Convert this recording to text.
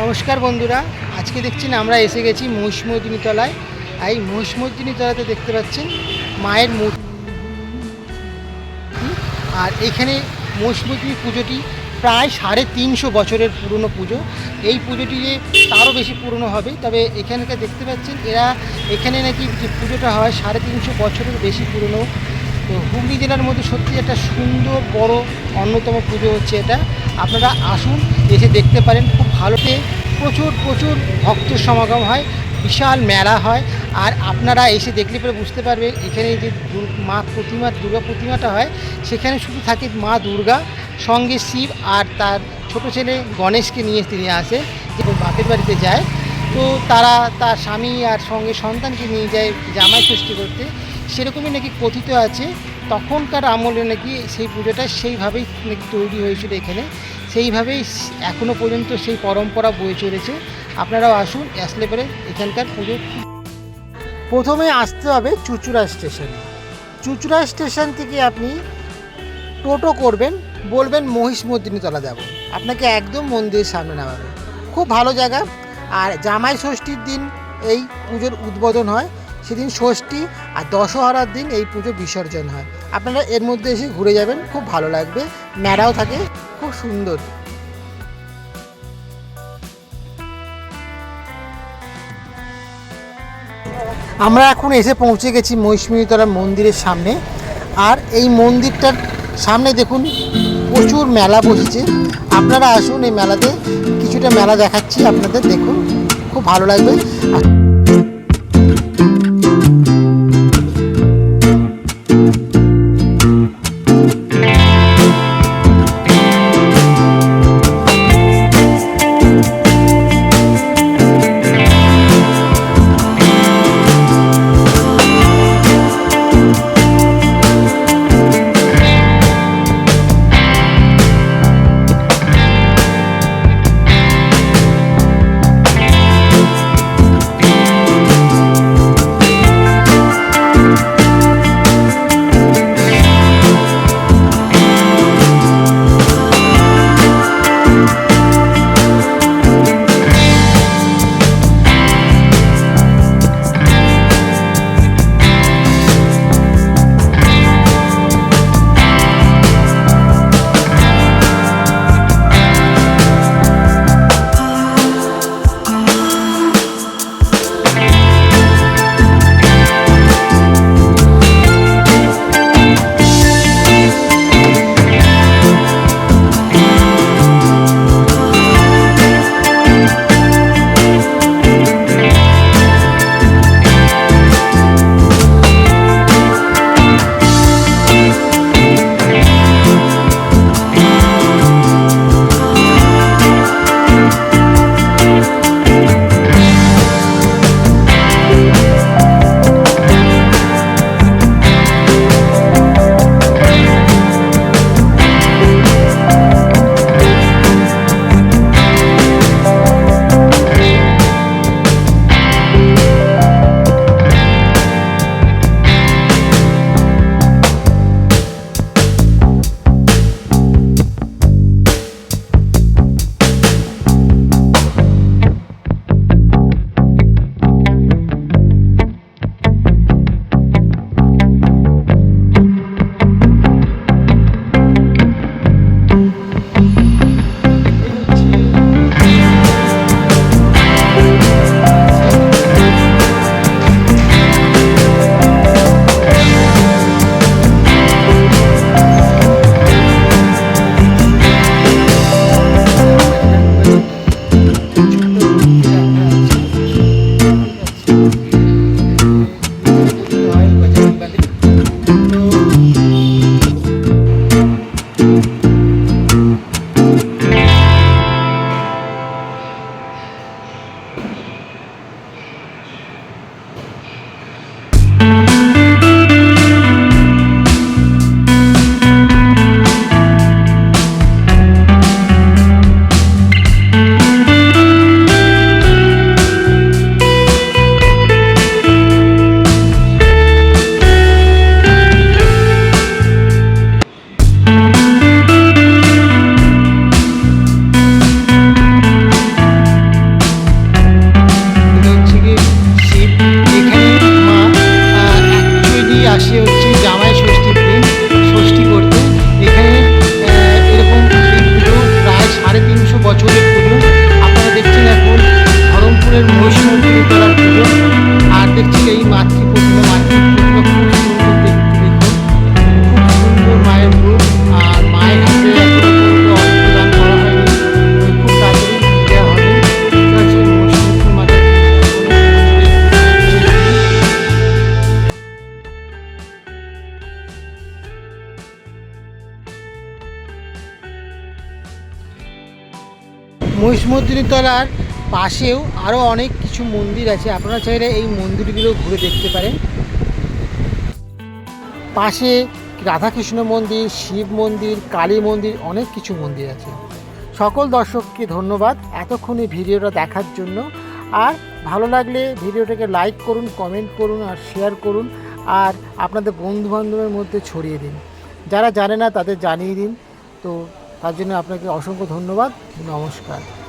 নমস্কার বন্ধুরা, আজকে দেখছেন আমরা এসে গেছি মহিষমর্দিনী তলায় এই মহিষমর্দিনী তলাতে দেখতে পাচ্ছেন মায়ের মূর্তি। আর এখানে মহিষমর্দিনী পুজোটি প্রায় সাড়ে তিনশো বছরের পুরনো পুজো। এই পুজোটি যে তারও বেশি পুরনো হবে, তবে এখানকার দেখতে পাচ্ছেন এরা এখানে নাকি যে পুজোটা হয় সাড়ে তিনশো বছরের বেশি পুরনো। তো হুগলি জেলার মধ্যে সত্যি একটা সুন্দর, বড়, অন্যতম পুজো হচ্ছে এটা। আপনারা আসুন, এসে দেখতে পারেন, খুব ভালোতে প্রচুর প্রচুর ভক্তের সমাগম হয়, বিশাল মেলা হয়। আর আপনারা এসে দেখলে পরে বুঝতে পারবেন এখানে যে মা প্রতিমা, দুর্গা প্রতিমাটা হয়, সেখানে শুধু থাকে মা দুর্গা, সঙ্গে শিব আর তার ছোট ছেলে গণেশকে নিয়ে তিনি আসে যে বাপের বাড়িতে যায়। তো তারা তার স্বামী আর সঙ্গে সন্তানকে নিয়ে যায় জামাই সৃষ্টি করতে। সেরকমই নাকি কথিত আছে, তখনকার আমলে নাকি সেই পুজোটা সেইভাবেই নাকি তৈরি হয়েছিল এখানে। সেইভাবেই এখনও পর্যন্ত সেই পরম্পরা বয়ে চলেছে। আপনারাও আসুন আসলে পরে এখানকার পুজো। প্রথমে আসতে হবে চুচুড়া স্টেশনে। চুচুড়া স্টেশন থেকে আপনি টোটো করবেন, বলবেন মহিষমর্দিনীতলা যাব। আপনাকে একদম মন্দিরের সামনে নামাবে। খুব ভালো জায়গা। আর জামাই ষষ্ঠীর দিন এই পুজোর উদ্বোধন হয়। সেদিন ষষ্ঠী আর দশহরার দিন এই পুজো বিসর্জন হয়। আপনারা এর মধ্যে এসে ঘুরে যাবেন, খুব ভালো লাগবে। মেলাও থাকে। সুন্দর। আমরা এখন এসে পৌঁছে গেছি মহিষমিতলা মন্দিরের সামনে। আর এই মন্দিরটার সামনে দেখুন, প্রচুর মেলা বসেছে। আপনারা আসুন এই মেলাতে, কিছুটা মেলা দেখাচ্ছি আপনাদের, দেখুন, খুব ভালো লাগবে। মহিষমর্দিনী তলার পাশেও আরও অনেক কিছু মন্দির আছে। আপনারা চাইলে এই মন্দিরগুলো ঘুরে দেখতে পারেন। পাশে রাধাকৃষ্ণ মন্দির, শিব মন্দির, কালী মন্দির অনেক কিছু মন্দির আছে। সকল দর্শককে ধন্যবাদ এতক্ষণ ভিডিওটা দেখার জন্য। আর ভালো লাগলে ভিডিওটাকে লাইক করুন, কমেন্ট করুন আর শেয়ার করুন। আর আপনাদের বন্ধু বান্ধবের মধ্যে ছড়িয়ে দিন। যারা জানে না তাদের জানিয়ে দিন। তো তার জন্য আপনাকে অসংখ্য ধন্যবাদ। নমস্কার।